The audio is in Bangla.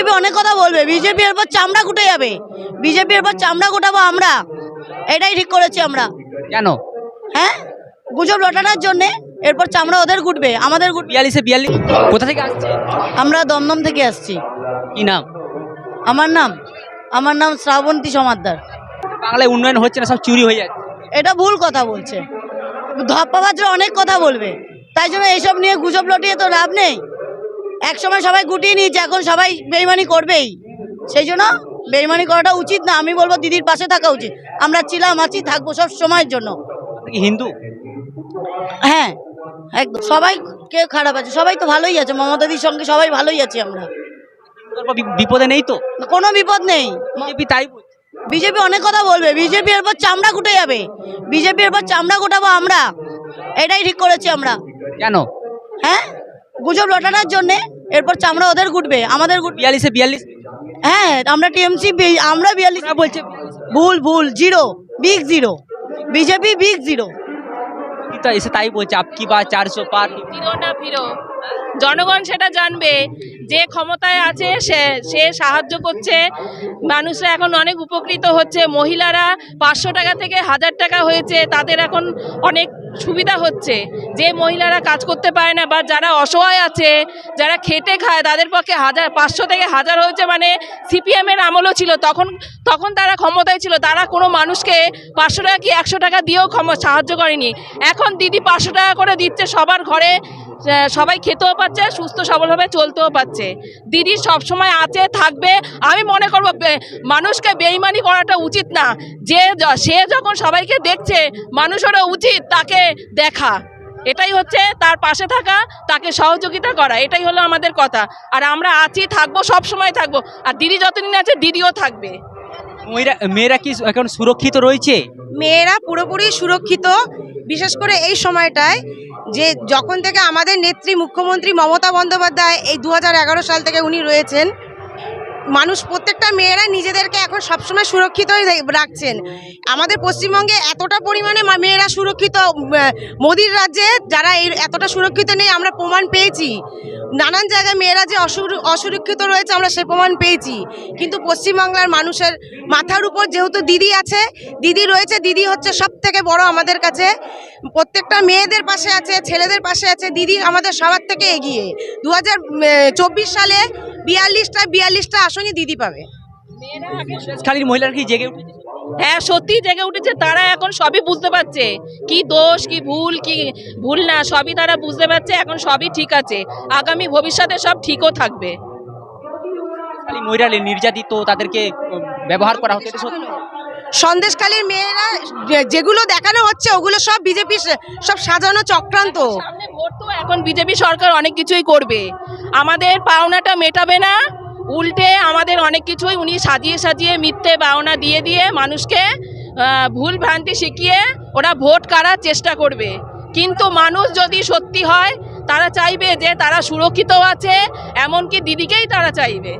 বিজেপি অনেক কথা বলবে। বিজেপি এরপর চামড়া কুটে যাবে। বিজেপি এরপর চামড়া কুটাবো আমরা। এটাই ঠিক করেছি আমরা। কেন? হ্যাঁ? গুজব লটানোর জন্যে এরপর চামড়া ওদের গুটবে আমাদের বিয়াল্লিশে বিয়াল্লিশ। কোথা থেকে আসছে? আমরা দমদম থেকে আসছি। কি নাম? আমার নাম? আমার নাম শ্রাবন্তী সমাদ্দার বাংলায় উন্নয়ন হচ্ছে না সব চুরি হয়ে যাচ্ছে। এটা ভুল কথা বলছে। ধপ্পা বাজরা অনেক কথা বলবে। তাই জন্য এইসব নিয়ে গুজব লটিয়ে তো লাভ নেই। এক সময় সবাই গুটিয়ে নিয়েছে এখন সবাই বেইমানি করবেই। সেই জন্য বেইমানি করাটা উচিত না আমি বলব দিদির পাশে থাকা উচিত। আমরা চিলাম আছি থাকব সব সময়ের জন্য। হিন্দু? হ্যাঁ একদম। সবাই কে খারাপ আছে সবাই তো ভালোই আছে মমতাদির সঙ্গে সবাই ভালোই আছি আমরা। বিপদে নেই তো? কোনো বিপদ নেই। বিজেপি তাই। বিজেপি অনেক কথা বলবে বিজেপি এরপর চামড়া কুটে যাবে। বিজেপি এরপর চামড়া কুটাবো আমরা। এটাই ঠিক করেছি আমরা। কেন? হ্যাঁ? গুজব লটানোর জন্য এরপর চামড়া ওদের ঘুটবে আমাদের বিয়াল্লিশে বিয়াল্লিশ? হ্যাঁ আমরা টিএমসি আমরা বিয়াল্লিশ। বলছি ভুল ভুল zero big zero. BJP big zero. তাই বলছে আপ কি বা চারশো পাঁচ ফিরো না ফিরো জনগণ সেটা জানবে। যে ক্ষমতায় আছে, সে সে সাহায্য করছে। মানুষরা এখন অনেক উপকৃত হচ্ছে। মহিলারা পাঁচশো টাকা থেকে হাজার টাকা হয়েছে। তাদের এখন অনেক সুবিধা হচ্ছে। যে মহিলারা কাজ করতে পারে না বা যারা অসহায় আছে, যারা খেটে খায়, তাদের পক্ষে হাজার, পাঁচশো থেকে হাজার হয়েছে মানে সিপিএমের আমলও ছিল। তখন তখন তারা ক্ষমতায় ছিল। তারা কোনো মানুষকে পাঁচশো টাকা কি একশো টাকা দিয়েও সাহায্য করেনি। এখন দিদি পাঁচশো টাকা করে দিচ্ছে সবার ঘরে। সবাই খেতেও পাচ্ছে সুস্থ সবলভাবে চলতেও পারছে দিদি সবসময় আছে থাকবে। আমি মনে করব মানুষকে বেইমানি করাটা উচিত না। যে সে যখন সবাইকে দেখছে মানুষেরও উচিত তাকে দেখা। এটাই হচ্ছে তার পাশে থাকা তাকে সহযোগিতা করা। এটাই হলো আমাদের কথা। আর আমরা আছি থাকব সব সময় থাকব। আর দিদি যতদিন আছে দিদিও থাকবে। মেয়েরা মেয়েরা কি এখন সুরক্ষিত রয়েছে? মেয়েরা পুরোপুরি সুরক্ষিত। বিশেষ করে এই সময়টায় যে যখন থেকে আমাদের নেত্রী মুখ্যমন্ত্রী মমতা বন্দ্যোপাধ্যায় এই দু হাজার এগারো সাল থেকে উনি রয়েছেন মানুষ, প্রত্যেকটা মেয়েরা নিজেদেরকে এখন সবসময় সুরক্ষিতই রাখছেন। আমাদের পশ্চিমবঙ্গে এতটা পরিমাণে মেয়েরা সুরক্ষিত মোদির রাজ্যে যারা এই এতটা সুরক্ষিত নেই, আমরা প্রমাণ পেয়েছি। নানান জায়গায় মেয়েরা যে অসুরক্ষিত রয়েছে, আমরা সে প্রমাণ পেয়েছি। কিন্তু পশ্চিমবাংলার মানুষের মাথার উপর যেহেতু দিদি আছে, দিদি রয়েছে, দিদি হচ্ছে সব থেকে বড় আমাদের কাছে। প্রত্যেকটা মেয়েদের পাশে আছে, ছেলেদের পাশে আছে, দিদি আমাদের সবার থেকে এগিয়ে। দু হাজার চব্বিশ সালে বিয়াল্লিশটা বিয়াল্লিশটা আসনই দিদি পাবে। খালির মহিলারা কি জেগে হ্যাঁ সত্যি জেগে উঠেছে তারা এখন সবই বুঝতে পারছে। কি দোষ কি ভুল কি ভুল না সবই তারা বুঝতে পারছে এখন সবই ঠিক আছে। আগামী ভবিষ্যতে সব ঠিকও থাকবে। খালি মহিলা নির্যাতিত তাদেরকে ব্যবহার করা হচ্ছে সন্দেশকালীর মেয়েরা যেগুলো দেখানো হচ্ছে ওগুলো সব বিজেপি সব সাজানো চক্রান্ত। তো এখন বিজেপি সরকার অনেক কিছুই করবে। আমাদের পাওনাটা মেটাবে না, উল্টে আমাদের অনেক কিছুই উনি সাজিয়ে সাজিয়ে মিথ্যে বাওনা দিয়ে দিয়ে মানুষকে ভুল ভ্রান্তি শিখিয়ে ওরা ভোট কাড়ার চেষ্টা করবে। কিন্তু মানুষ যদি সত্যি হয়, তারা চাইবে যে তারা সুরক্ষিত আছে, এমনকি দিদিকেই তারা চাইবে।